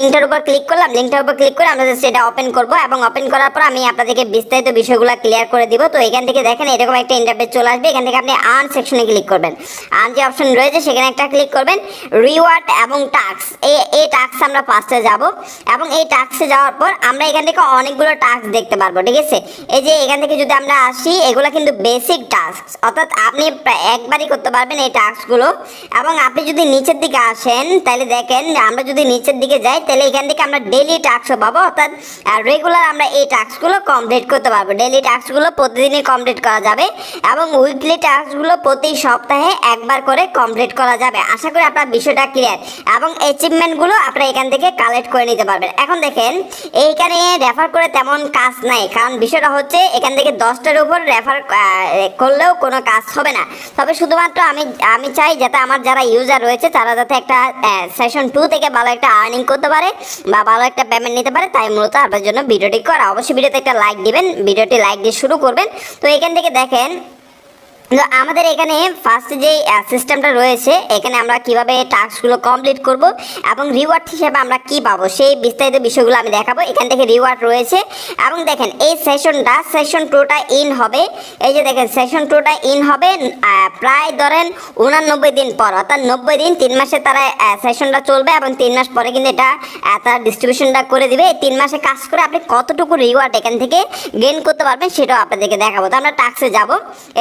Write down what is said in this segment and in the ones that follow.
লিঙ্কটার উপর ক্লিক করলাম লিঙ্কটার উপর ক্লিক করে আমরা এটা ওপেন করব এবং ওপেন করার পর আমি আপনাদেরকে বিস্তারিত বিষয়গুলো ক্লিয়ার করে দিব। তো এখান থেকে দেখেন এরকম একটা ইন্টারফেস চলে আসবে, এখান থেকে আপনি আর্ন সেকশনে ক্লিক করবেন। আর্ন যে অপশন রয়েছে সেখানে একটা ক্লিক করবেন রিওয়ার্ড এবং টাস্ক এই এই টাস্ক আমরা ফার্স্টে যাব এবং এই টাস্কে যাওয়ার পর আমরা এখান থেকে অনেকগুলো টাস্ক দেখতে পারব, ঠিক আছে? এই যে এখান থেকে যদি আমরা আসি, এগুলো কিন্তু বেসিক টাস্ক অর্থাৎ আপনি একবারই করতে পারবেন এই টাস্কগুলো এবং আপনি যদি নিচের দিকে আসেন, তাহলে দেখেন আমরা যদি নিচের দিকে যাই তাহলে এখান থেকে আমরা ডেলি টাস্কও পাবো, অর্থাৎ রেগুলার আমরা এই টাস্কগুলো কমপ্লিট করতে পারব। ডেলি টাস্কগুলো প্রতিদিনই কমপ্লিট করা যাবে এবং উইকলি টাস্কগুলো প্রতি সপ্তাহে একবার করে কমপ্লিট করা যাবে। আশা করি আপনার বিষয়টা ক্লিয়ার এবং অ্যাচিভমেন্টগুলো আপনারা এখান থেকে কালেক্ট করে নিতে পারবেন। এখন দেখেন, এইখানে রেফার করে তেমন কাজ নাই, কারণ বিষয়টা হচ্ছে এখান থেকে দশটার উপর রেফার করলেও কোনো কাজ হবে না। তবে শুধুমাত্র আমি আমি চাই যাতে আমার যারা ইউজার রয়েছে, তারা যাতে একটা সেশন টু থেকে ভালো একটা আর্নিং করতে পারে। বা ভালো একটা পেমেন্ট নিতে পারে, তাই মূলত আপনার জন্য ভিডিওটি করা। অবশ্যই ভিডিওতে একটা লাইক দিবেন, ভিডিওটি লাইক দিয়ে শুরু করবেন। তো এখান থেকে দেখেন আমাদের এখানে ফার্স্ট যে সিস্টেমটা রয়েছে, এখানে আমরা কীভাবে টাস্কগুলো কমপ্লিট করব এবং রিওয়ার্ড হিসেবে আমরা কি পাবো, সেই বিস্তারিত বিষয়গুলো আমি দেখাবো। এখান থেকে রিওয়ার্ড রয়েছে। এবং দেখেন, এই সেশনটা সেশন টুটা ইন হবে। এই যে দেখেন সেশন টুটা ইন হবে প্রায় ধরেন উনানব্বই দিন পর। অর্থাৎ নব্বই দিন, তিন মাসে তারা সেশনটা চলবে এবং তিন মাস পরে কিন্তু এটা তারা ডিস্ট্রিবিউশনটা করে দিবে। এই তিন মাসে কাজ করে আপনি কতটুকু রিওয়ার্ড এখান থেকে গেন করতে পারবেন, সেটাও আপনাদেরকে দেখাবো। তো আমরা টাস্কে যাব।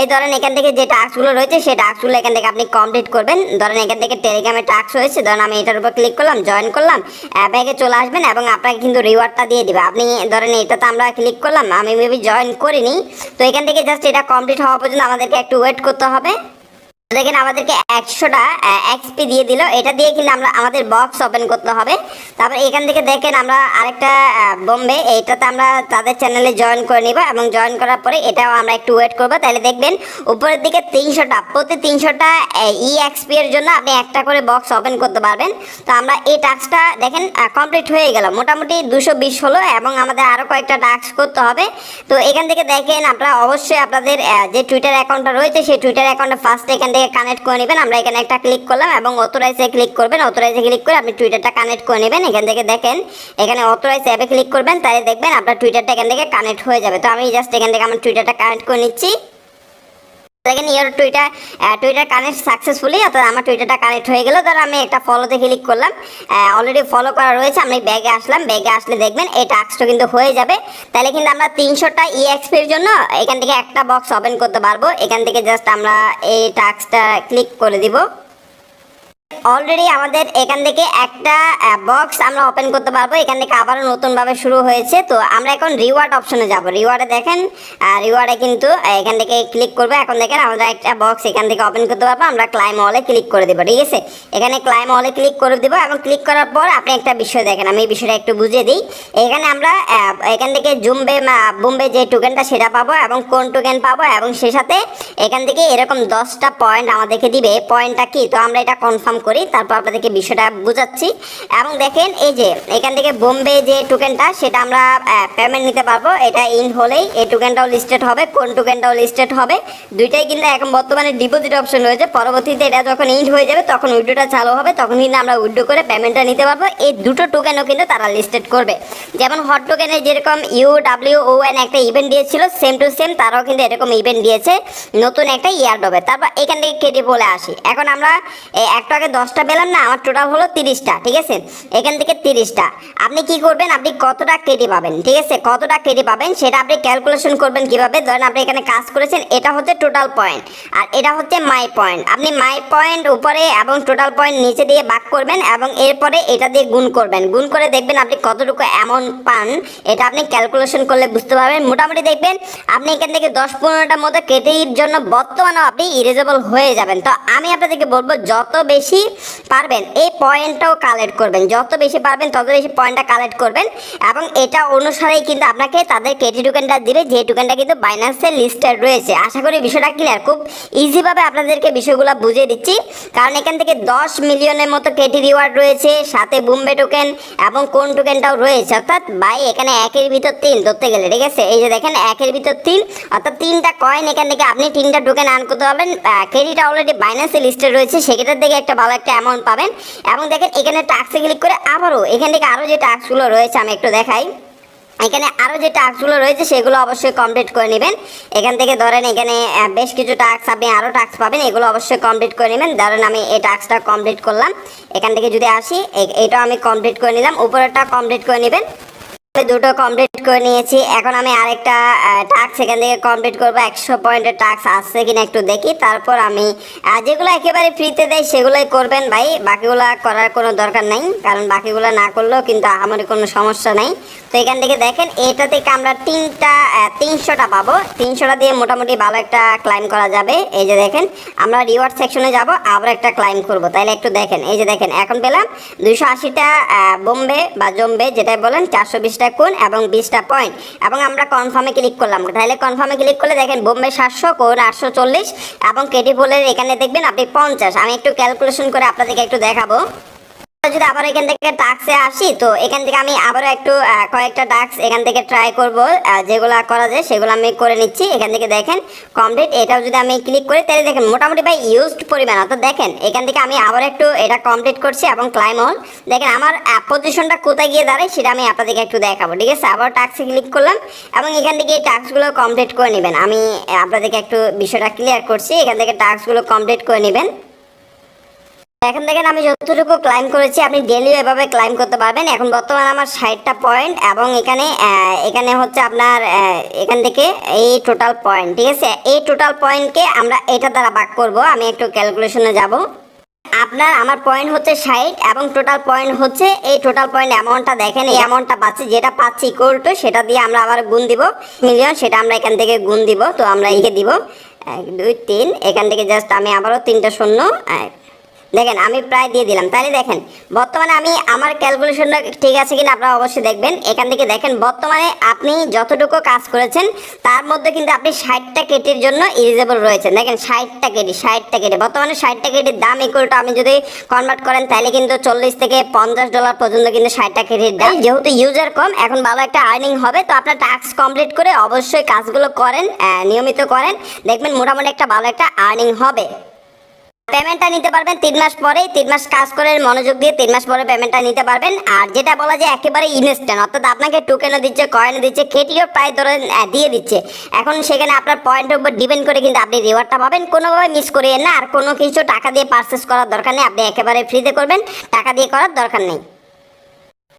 এই ধরেন এখান থেকে যে টাস্কগুলো রয়েছে, সেই টাস্কগুলো এখান থেকে আপনি কমপ্লিট করবেন। ধরেন এখান থেকে টেলিগ্রামে টাস্ক রয়েছে ধরেন আমি এটার উপর ক্লিক করলাম জয়েন করলাম অ্যাপে চলে আসবেন এবং আপনাকে কিন্তু রিওয়ার্ডটা দিয়ে দেবে। আপনি ধরেন এটা তো আমরা ক্লিক করলাম, আমি মেবি জয়েন করিনি, তো এখান থেকে জাস্ট এটা কমপ্লিট হওয়া পর্যন্ত আমাদেরকে একটু ওয়েট করতে হবে। দেখেন আমাদেরকে একশোটা এক্সপি দিয়ে দিল। এটা দিয়ে কিন্তু আমরা আমাদের বক্স ওপেন করতে হবে। তারপর এখান থেকে দেখেন আমরা আরেকটা বোম্বে। এইটাতে আমরা তাদের চ্যানেলে জয়েন করে নিব এবং জয়েন করার পরে এটাও আমরা একটু ওয়েট করব। তাহলে দেখবেন উপরের দিকে তিনশোটা, প্রতি তিনশোটা ই এক্সপি এর জন্য আপনি একটা করে বক্স ওপেন করতে পারবেন। তো আমরা এই টাস্কটা দেখেন কমপ্লিট হয়ে গেল। মোটামুটি দুশো বিশ হলো এবং আমাদের আরও কয়েকটা টাস্ক করতে হবে। তো এখান থেকে দেখেন আপনারা অবশ্যই আপনাদের যে টুইটার অ্যাকাউন্টটা রয়েছে, সেই টুইটার অ্যাকাউন্টে ফার্স্ট এখান থেকে কানেক্ট করে নেবেন, আমরা এখানে একটা ক্লিক করলাম এবং অথরাইজে ক্লিক করবেন। অথরাইজে ক্লিক করে আপনি টুইটারটা কানেক্ট করে নেবেন। এখান থেকে দেখেন, এখানে অথরাইজ অ্যাপে ক্লিক করবেন, তাহলে দেখবেন আপনার টুইটারটা এখান থেকে কানেক্ট হয়ে যাবে। তো আমি জাস্ট এখান থেকে আমার টুইটারটা কানেক্ট করে নিচ্ছি। দেখেন ইয়ার টুইটার টুইটার কানেক্ট সাকসেসফুলি অর্থাৎ আমার টুইটারটা কানেক্ট হয়ে গেল। ধর আমি একটা ফলোতে ক্লিক করলাম। অলরেডি ফলো করা রয়েছে, আমি ব্যাগে আসলাম। ব্যাগে আসলে দেখবেন এই টাস্কটা কিন্তু হয়ে যাবে। তাহলে কিন্তু আমরা তিনশোটা ইএক্সপির জন্য এখান থেকে একটা বক্স ওপেন করতে পারব। এখান থেকে জাস্ট আমরা এই টাস্কটা ক্লিক করে দিব। অলরেডি আমাদের এখান থেকে একটা বক্স আমরা ওপেন করতে পারব। এখান থেকে আবারও নতুনভাবে শুরু হয়েছে। তো আমরা এখন রিওয়ার্ড অপশনে যাব। রিওয়ার্ডে দেখেন রিওয়ার্ডে কিন্তু এখান থেকে ক্লিক করব। এখন দেখেন আমরা একটা বক্স এখান থেকে ওপেন করতে পারব। আমরা ক্লাইম হলে ক্লিক করে দেবো, ঠিক আছে? এখানে ক্লাইম হলে ক্লিক করে দেবো এবং ক্লিক করার পর আপনি একটা বিষয় দেখেন। আমি এই বিষয়টা একটু বুঝিয়ে দিই। এখানে আমরা এখান থেকে জুমবে বুম্বে যে টোকেনটা সেটা পাবো এবং কোন টোকেন পাবো এবং সে সাথে এখান থেকে এরকম দশটা পয়েন্ট আমাদেরকে দিবে। পয়েন্টটা কি? তো আমরা এটা কনফার্ম করি, তারপর আপনাদেরকে বিষয়টা বুঝাচ্ছি। এবং দেখেন, এই যে, এখান থেকে বোম্বে যে টোকেনটা সেটা আমরা পেমেন্ট নিতে পারব। এটা ইন হলেই এই টোকেনটাও লিস্টেড হবে, কোন টোকেনটাও লিস্টেড হবে। দুইটাই কিন্তু এখন বর্তমানে ডিপোজিট অপশন রয়েছে। পরবর্তীতে এটা যখন ইন হয়ে যাবে, তখন উইডোটা চালু হবে। তখন কিন্তু আমরা উইডো করে পেমেন্টটা নিতে পারব। এই দুটো টোকেনও কিন্তু তারা লিস্টেড করবে। যেমন হট টোকেনে যেরকম ইউ ডাব্লিউ ও এন একটা ইভেন্ট দিয়েছিল সেম টু সেম তারাও কিন্তু এরকম ইভেন্ট দিয়েছে। নতুন একটা ইয়ার ডবে তারপর এখান থেকে কেটে বলে আসি। এখন আমরা একটু আগে দশটা পেলাম না, আমার টোটাল হলো তিরিশটা, ঠিক আছে? এখান থেকে তিরিশটা। আপনি কি করবেন? আপনি কতটা কেটে পাবেন, ঠিক আছে? কতটা কেটে পাবেন সেটা আপনি ক্যালকুলেশন করবেন কীভাবে? ধরেন আপনি এখানে কাজ করেছেন, এটা হচ্ছে টোটাল পয়েন্ট আর এটা হচ্ছে মাই পয়েন্ট আপনি মাই পয়েন্ট উপরে এবং টোটাল পয়েন্ট নিচে দিয়ে ভাগ করবেন এবং এরপরে এটা দিয়ে গুণ করবেন। গুণ করে দেখবেন আপনি কতটুকু অ্যামাউন্ট পান, এটা আপনি ক্যালকুলেশন করলে বুঝতে পারবেন। মোটামুটি দেখবেন, আপনি এখান থেকে দশ পনেরোটার মতো কেটের জন্য বর্তমানেও আপনি ইরেজেবল হয়ে যাবেন। তো আমি আপনাদেরকে বলব, যত বেশি পারবেন, এই পয়েন্টটাও কালেক্ট করবেন। যত বেশি পারবেন, তত বেশি পয়েন্টটা কালেক্ট করবেন এবং এটা অনুসারেই কিন্তু আপনাকে তাদের কেটি টোকেনটা দিবে, যে টোকেনটা কিন্তু বাইন্যান্সের লিস্টেড রয়েছে। আশা করি বিষয়টা ক্লিয়ার খুব ইজিভাবে আপনাদেরকে বিষয়গুলো বুঝিয়ে দিচ্ছি। কারণ এখান থেকে দশ মিলিয়নের মতো কেটি রিওয়ার্ড রয়েছে, সাথে বুম্বে টোকেন এবং কোন টোকেনটাও রয়েছে। অর্থাৎ বাই এখানে একের ভিতর তিন ধরতে গেলে, ঠিক আছে? এই যে দেখেন, একের ভিতর তিন, অর্থাৎ তিনটা কয়েন এখান থেকে আপনি তিনটা টোকেন আর্ন করতে পারবেন। ক্রেডিট অলরেডি বাইন্যান্সে লিস্টে রয়েছে, সেক্ষেত্রে থেকে একটা ভালো একটা অ্যামাউন্ট পাবেন। এবং দেখেন এখানে টাস্কে ক্লিক করে আবারও এখান থেকে আরও যে টাস্কগুলো রয়েছে, আমি একটু দেখাই। এখানে আরও যে টাস্কগুলো রয়েছে, সেগুলো অবশ্যই কমপ্লিট করে নেবেন। এখান থেকে ধরেন এখানে বেশ কিছু টাস্ক আপনি আরও টাস্ক পাবেন, এগুলো অবশ্যই কমপ্লিট করে নেবেন। ধরেন আমি এই টাস্কটা কমপ্লিট করলাম। এখান থেকে যদি আসি এটা আমি কমপ্লিট করে নিলাম। উপরেরটা কমপ্লিট করে নেবেন। দুটো কমপ্লিট করে নিয়েছি। এখন আমি আরেকটা টাস্ক এখান থেকে কমপ্লিট করব। একশো পয়েন্টের টাস্ক আসছে কিনা একটু দেখি। তারপর আমি যেগুলো একেবারে ফ্রিতে দেয় সেগুলোই করবেন ভাই। বাকিগুলো করার কোনো দরকার নাই, কারণ বাকিগুলো না করলেও কিন্তু আমার কোনো সমস্যা নেই। তো এখান থেকে দেখেন এটা থেকে আমরা তিনটা তিনশোটা পাবো। তিনশোটা দিয়ে মোটামুটি ভালো একটা ক্লাইম করা যাবে। এই যে দেখেন, আমরা রিওয়ার্ড সেকশনে যাব, আবার একটা ক্লাইম করব। তাইলে একটু দেখেন। এই যে দেখেন, এখন পেলাম দুইশো আশিটা বোম্বে বা জম্বে, যেটাই বলেন, চারশো বিশ বিশটা কোন এবং বিশটা পয়েন্ট এবং আমরা কনফার্মে ক্লিক করলাম। তাহলে কনফার্মে ক্লিক করলে দেখেন বোম্বে সাতশো কোন আটশো চল্লিশ এবং কেটি ফুলের এখানে দেখবেন আপনি পঞ্চাশ। আমি একটু ক্যালকুলেশন করে আপনাদেরকে একটু দেখাবো। যদি আবার এখান থেকে টাক্সে আসি, তো এখান থেকে আমি আবারও একটু কয়েকটা টাক্স এখান থেকে ট্রাই করব যেগুলো করা যায় সেগুলো আমি করে নিচ্ছি। এখান থেকে দেখেন কমপ্লিট এটাও যদি আমি ক্লিক করি, তাহলে দেখেন মোটামুটি ভাই ইউজড পরিমাণ। অর্থাৎ দেখেন, এখান থেকে আমি আবার একটু এটা কমপ্লিট করছি এবং ক্লাইম অল দেখেন আমার পজিশনটা কোথায় গিয়ে দাঁড়ায়, সেটা আমি আপনাদেরকে একটু দেখাবো, ঠিক আছে? আবার টাক্সে ক্লিক করলাম এবং এখান থেকে এই টাস্কগুলো কমপ্লিট করে নেবেন। আমি আপনাদেরকে একটু বিষয়টা ক্লিয়ার করছি। এখান থেকে টাস্কগুলো কমপ্লিট করে নেবেন। এখন দেখেন আমি যতটুকু ক্লাইম করেছি, আপনি ডেলি এভাবে ক্লাইম করতে পারবেন। এখন বর্তমানে আমার ষাটটা পয়েন্ট এবং এখানে এখানে হচ্ছে আপনার এখান থেকে এই টোটাল পয়েন্ট ঠিক আছে? এই টোটাল পয়েন্টকে আমরা এটা দ্বারা ভাগ করব, আমি একটু ক্যালকুলেশনে যাব। আপনার, আমার পয়েন্ট হচ্ছে ষাট এবং টোটাল পয়েন্ট হচ্ছে, এই টোটাল পয়েন্ট অ্যামাউন্টটা দেখেন, এই অ্যামাউন্টটা পাচ্ছি, যেটা পাচ্ছি ইকুয়াল টু সেটা দিয়ে আমরা আবার গুণ দিব। মিলিয়ন সেটা আমরা এখান থেকে গুণ দিব, তো আমরা একে দিব। এক, দুই, তিন, এখান থেকে জাস্ট আমি আবারও তিনটা শূন্য দেখেন, আমি প্রায় দিয়ে দিলাম। তাহলে দেখেন, বর্তমানে আমি আমার ক্যালকুলেশনটা ঠিক আছে কিনা আপনারা অবশ্যই দেখবেন। এখান থেকে দেখেন, বর্তমানে আপনি যতটুকু কাজ করেছেন, তার মধ্যে কিন্তু আপনি ষাটটা কেটির জন্য ইলিজেবল রয়েছেন। দেখেন, ষাটটা কেটি ষাটটা কেটি। বর্তমানে ষাটটা কেটির দাম ইকুয়ালটা আপনি যদি কনভার্ট করেন, তাহলে কিন্তু চল্লিশ থেকে পঞ্চাশ ডলার পর্যন্ত কিন্তু ষাটটা কেটির দাম। যেহেতু ইউজার কম, এখন ভালো একটা আর্নিং হবে, তো আপনার টাস্ক কমপ্লিট করে অবশ্যই কাজগুলো করেন নিয়মিত করেন। দেখবেন, মোটামুটি একটা ভালো একটা আর্নিং হবে। পেমেন্টটা নিতে পারবেন তিন মাস পরে তিন মাস কাজ করে মনোযোগ দিয়ে তিন মাস পরে পেমেন্টটা নিতে পারবেন। আর যেটা বলা যায় একেবারে ইনস্ট্যান্ট অর্থাৎ আপনাকে টোকেনও দিচ্ছে কয়েনও দিচ্ছে কেটিও প্রায় ধরে দিয়ে দিচ্ছে। এখন সেখানে আপনার পয়েন্টের উপর ডিপেন্ড করে কিন্তু আপনি রিওয়ার্ডটা পাবেন। কোনোভাবে মিস করিয়ে না, আর কোনো কিছু টাকা দিয়ে পারচেস করার দরকার নেই। আপনি একেবারে ফ্রিতে করবেন, টাকা দিয়ে করার দরকার নেই।